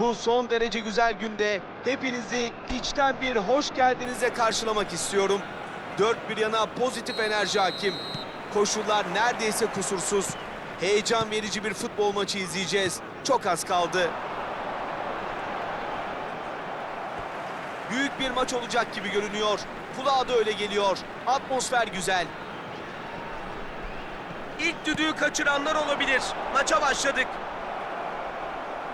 Bu son derece güzel günde hepinizi içten bir hoş geldinize karşılamak istiyorum. Dört bir yana pozitif enerji hakim. Koşullar neredeyse kusursuz. Heyecan verici bir futbol maçı izleyeceğiz. Çok az kaldı. Büyük bir maç olacak gibi görünüyor. Kulağa da öyle geliyor. Atmosfer güzel. İlk düdüğü kaçıranlar olabilir. Maça başladık.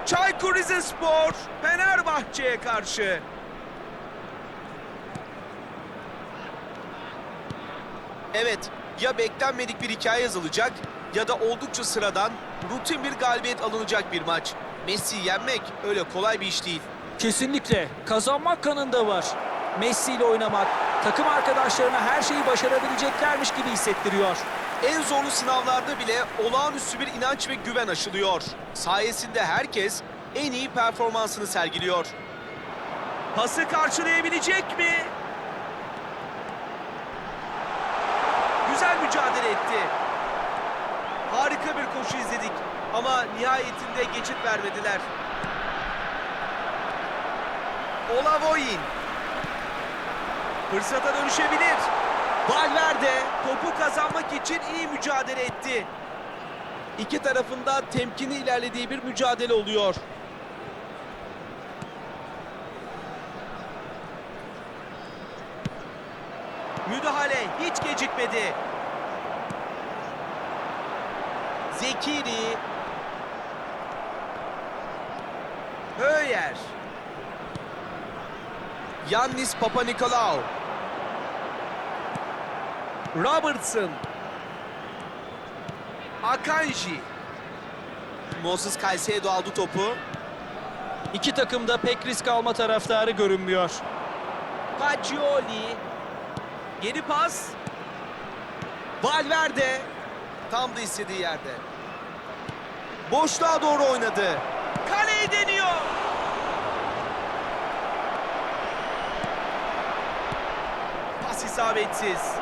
Çaykur Rizespor Fenerbahçe'ye karşı. Evet, ya beklenmedik bir hikaye yazılacak ya da oldukça sıradan, rutin bir galibiyet alınacak bir maç. Messi'yi yenmek öyle kolay bir iş değil. Kesinlikle. Kazanmak kanında var. Messi ile oynamak, takım arkadaşlarına her şeyi başarabileceklermiş gibi hissettiriyor. En zorlu sınavlarda bile olağanüstü bir inanç ve güven aşılıyor. Sayesinde herkes en iyi performansını sergiliyor. Pası karşılayabilecek mi? Güzel mücadele etti. Harika bir koşu izledik ama nihayetinde geçit vermediler. Olavoyin. Fırsata dönüşebilir. Valverde topu kazanmak için iyi mücadele etti. İki tarafında temkinli ilerlediği bir mücadele oluyor. Müdahale hiç gecikmedi. Zekiri. Höyer. Yannis Papanikolaou. Robertson. Akanji. Moses Caicedo aldı topu. İki takım da pek risk alma taraftarı görünmüyor. Fagioli. Yeni pas. Valverde. Tam da istediği yerde. Boşluğa doğru oynadı. Kaleyi deniyor. Pas isabetsiz.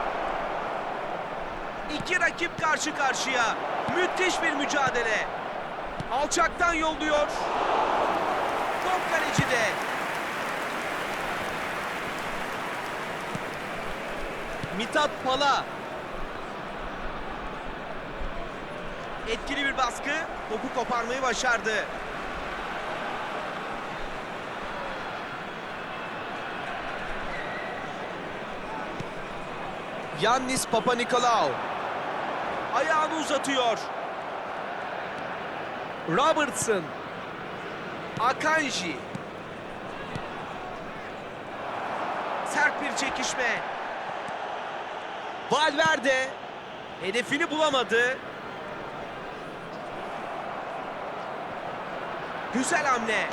İki rakip karşı karşıya. Müthiş bir mücadele. Alçaktan yolluyor. Top kalecide. Mithat Pala. Etkili bir baskı. Topu koparmayı başardı. Yannis Papanikolaou. Ayağını uzatıyor. Robertson. Akanji. Sert bir çekişme. Valverde hedefini bulamadı. Güzel hamle.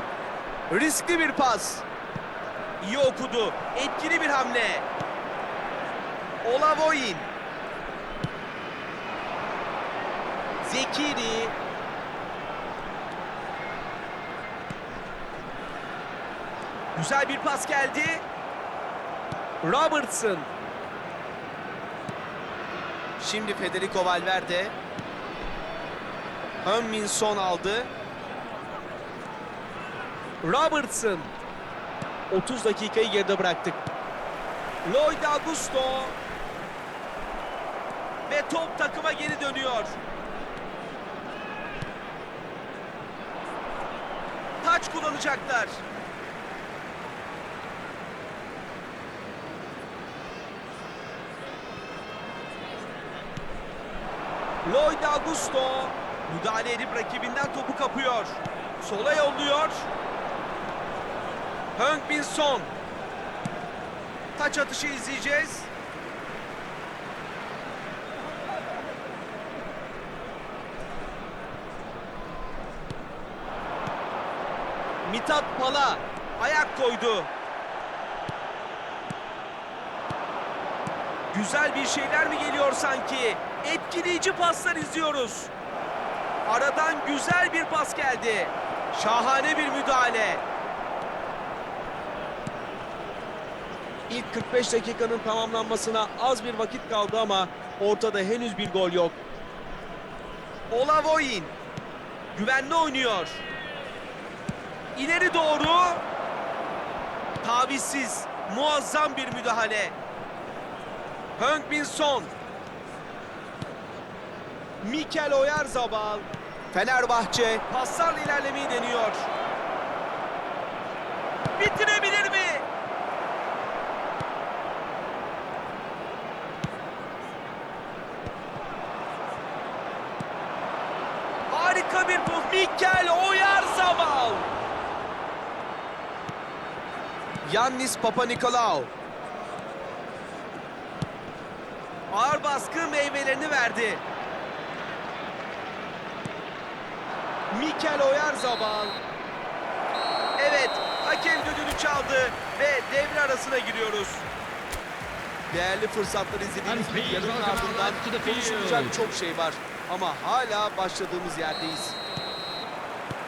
Riskli bir pas. İyi okudu. Etkili bir hamle. Olavoyin. Zekiri. Güzel bir pas geldi. Robertson. Şimdi Federico Valverde. Heung-min Son aldı. Robertson. 30 dakikayı geride bıraktık. Lloyd Augusto. Ve top takıma geri dönüyor. Taç kullanacaklar. Lloyd Augusto müdahale edip rakibinden topu kapıyor. Sola yolluyor. Heung-Min Son. Taç atışı izleyeceğiz. Mithat Pala ayak koydu. Güzel bir şeyler mi geliyor sanki? Etkileyici paslar izliyoruz. Aradan güzel bir pas geldi. Şahane bir müdahale. İlk 45 dakikanın tamamlanmasına az bir vakit kaldı ama ortada henüz bir gol yok. Olavoyin güvenli oynuyor. İleri doğru. Tavizsiz, muazzam bir müdahale. Heung-Min Son. Mikel Oyarzabal. Fenerbahçe paslarla ilerlemeyi deniyor. Bitirebilir mi? Harika bir pas. Mikel Oyarzabal. Yannis Papanikolaou. Ağır baskı meyvelerini verdi. Mikel Oyarzabal. Evet, hakem düdüğünü çaldı ve devre arasına giriyoruz. Değerli fırsatlar izlediğimiz bir yarının ardından konuşulacak çok şey var. Ama hala başladığımız yerdeyiz.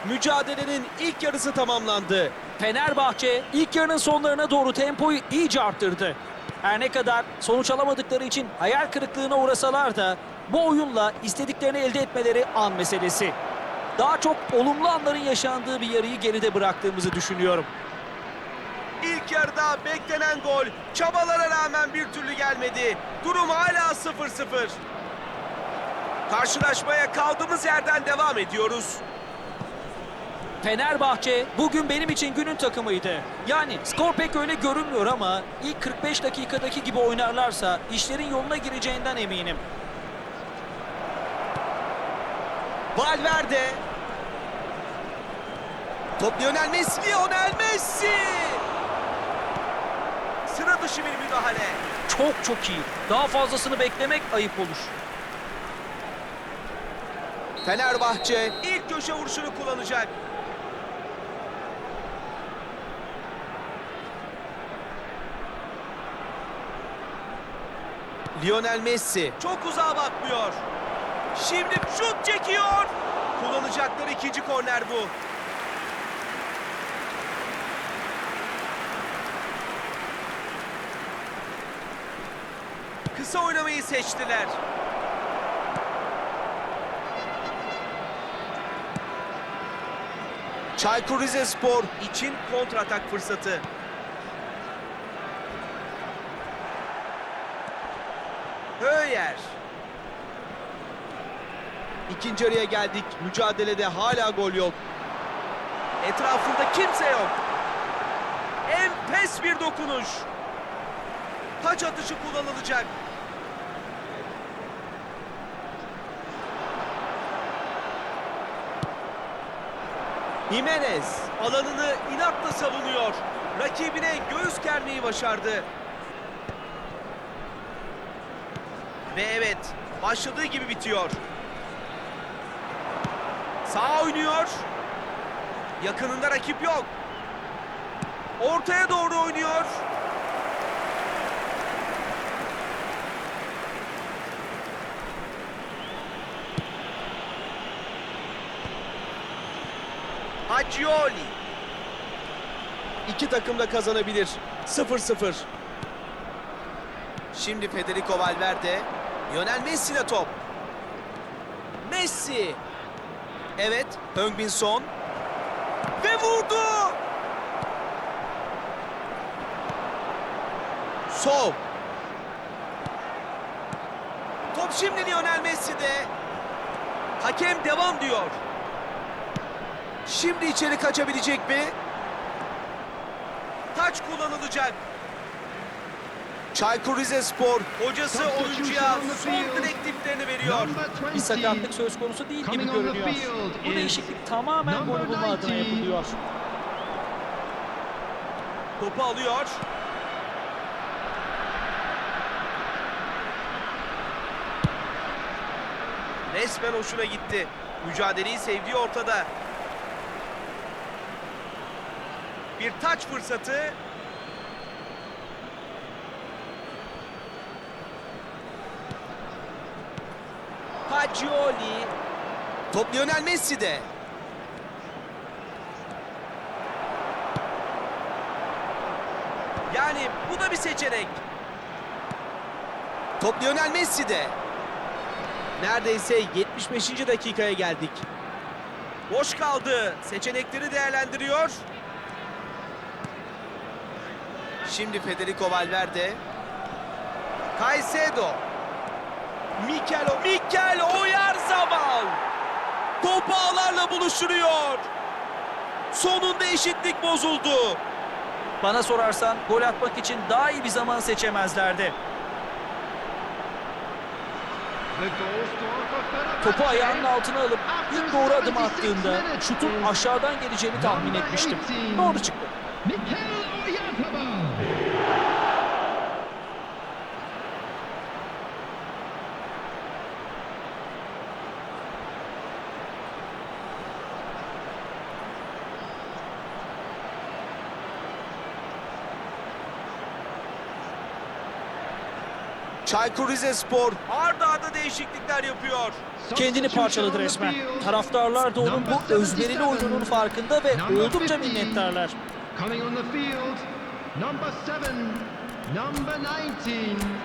Mücadelenin ilk yarısı tamamlandı. Fenerbahçe ilk yarının sonlarına doğru tempoyu iyice arttırdı. Her ne kadar sonuç alamadıkları için hayal kırıklığına uğrasalar da bu oyunla istediklerini elde etmeleri an meselesi. Daha çok olumlu anların yaşandığı bir yarıyı geride bıraktığımızı düşünüyorum. İlk yarıda beklenen gol çabalara rağmen bir türlü gelmedi. Durum hala 0-0. Karşılaşmaya kaldığımız yerden devam ediyoruz. Fenerbahçe bugün benim için günün takımıydı. Yani skor pek öyle görünmüyor ama ilk 45 dakikadaki gibi oynarlarsa işlerin yoluna gireceğinden eminim. Valverde. Top Lionel Messi. Lionel Messi. Sıra dışı bir müdahale. Çok çok iyi. Daha fazlasını beklemek ayıp olur. Fenerbahçe ilk köşe vuruşunu kullanacak. Lionel Messi çok uzağa bakmıyor. Şimdi şut çekiyor. Kullanacakları ikinci korner bu. Kısa oynamayı seçtiler. Çaykur Rizespor için kontratak fırsatı. Höyer. İkinci araya geldik. Mücadelede hala gol yok. Etrafında kimse yok. Enfes bir dokunuş. Taç atışı kullanılacak. Jimenez alanını inatla savunuyor. Rakibine göğüs germeyi başardı. Ve evet, başladığı gibi bitiyor. Sağ oynuyor. Yakınında rakip yok. Ortaya doğru oynuyor. Hacioli. İki takım da kazanabilir. 0-0. Şimdi Federico Valverde. Lionel Messi'ne top. Messi. Evet, Heung-Min Son. Ve vurdu. Sol. Top şimdi Lionel Messi'de. Hakem devam diyor. Şimdi içeri kaçabilecek mi? Taç kullanılacak. Çaykur Rizespor hocası oyuncuya son direktiflerini veriyor. Bir sakatlık söz konusu değil gibi görünüyor. Bu değişiklik tamamen gol bulma adına yapılıyor. Topu alıyor. Resmen hoşuna gitti. Mücadeleyi sevdiği ortada. Bir taç fırsatı. Fagioli. Top Lionel Messi'de. Yani bu da bir seçenek. Top Lionel Messi'de. Neredeyse 75. dakikaya geldik. Boş kaldı. Seçenekleri değerlendiriyor. Şimdi Federico Valverde. Caicedo. Mikel, Mikel Oyarzabal. Topu ağlarla buluşturuyor. Sonunda eşitlik bozuldu. Bana sorarsan gol atmak için daha iyi bir zaman seçemezlerdi. Topu ayağının altına alıp ilk doğru adım attığında şutun aşağıdan geleceğini tahmin etmiştim. Doğru çıktı. Mikel Oyarzabal. Çaykur Rizespor arda arda değişiklikler yapıyor. Kendini parçaladı resmen. Taraftarlar da onun bu özverili oyununun farkında ve oldukça minnettarlar. Coming on the field, number seven, number 19.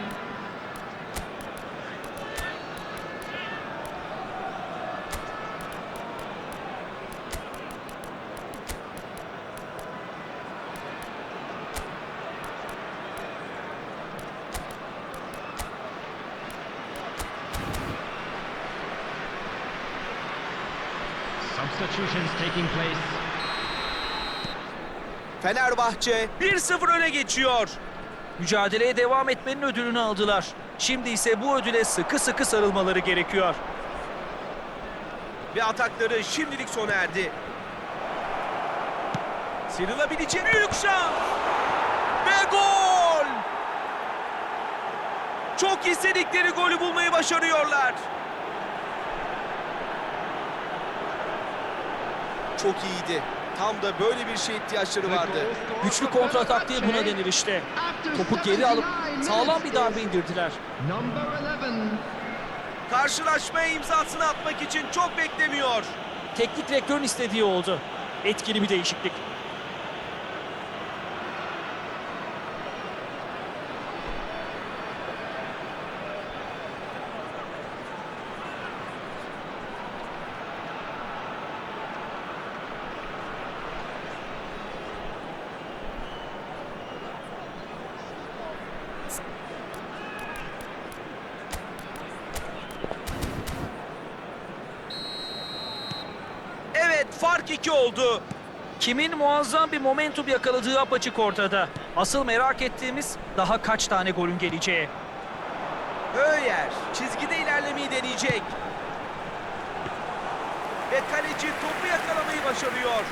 Substitutions taking place. Fenerbahçe 1-0 öne geçiyor. Mücadeleye devam etmenin ödülünü aldılar. Şimdi ise bu ödüle sıkı sıkı sarılmaları gerekiyor. Ve atakları şimdilik sona erdi. Sıyrılabileceği büyük şans. Ve gol! Çok istedikleri golü bulmayı başarıyorlar. Çok iyiydi. Tam da böyle bir şeye ihtiyaçları vardı. Güçlü kontratak diye buna denir işte. Topu geri alıp sağlam bir darbe indirdiler. Number 11. Karşılaşmaya imzasını atmak için çok beklemiyor. Teknik direktörün istediği oldu. Etkili bir değişiklik. Evet fark iki oldu. Kimin muazzam bir momentum yakaladığı apaçık ortada. Asıl merak ettiğimiz daha kaç tane golün geleceği. Öyer çizgide ilerlemeyi deneyecek. Ve kaleci topu yakalamayı başarıyor.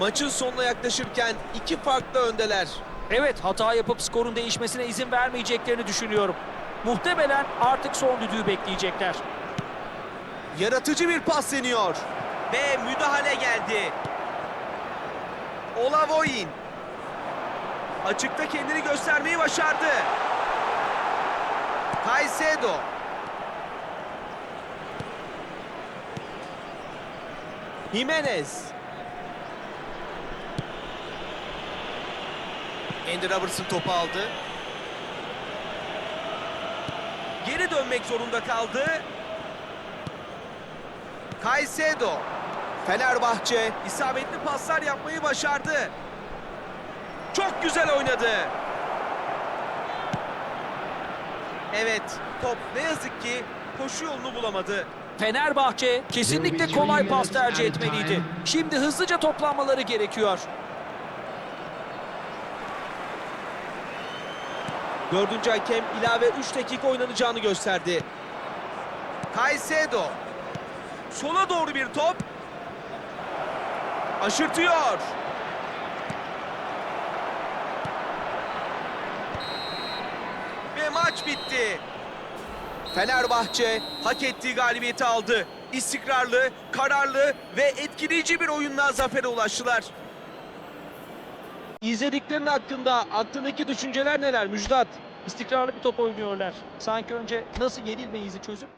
Maçın sonuna yaklaşırken iki farklı öndeler. Evet hata yapıp skorun değişmesine izin vermeyeceklerini düşünüyorum. Muhtemelen artık son düdüğü bekleyecekler. Yaratıcı bir pas deniyor. Ve müdahale geldi. Olavoyin. Açıkta kendini göstermeyi başardı. Caicedo. Jimenez. Andy Robertson topu aldı. Geri dönmek zorunda kaldı. Caicedo. Fenerbahçe isabetli paslar yapmayı başardı. Çok güzel oynadı. Evet, top ne yazık ki koşu yolunu bulamadı. Fenerbahçe kesinlikle kolay pas tercih etmeliydi. Şimdi hızlıca toplanmaları gerekiyor. Dördüncü hakem ilave 3 dakika oynanacağını gösterdi. Caicedo. Sola doğru bir top. Aşırtıyor. Ve maç bitti. Fenerbahçe hak ettiği galibiyeti aldı. İstikrarlı, kararlı ve etkileyici bir oyunla zafere ulaştılar. İzlediklerin hakkında aklındaki düşünceler neler Müjdat? İstikrarlı bir top oynuyorlar. Sanki önce nasıl yenilmeyizi çözüp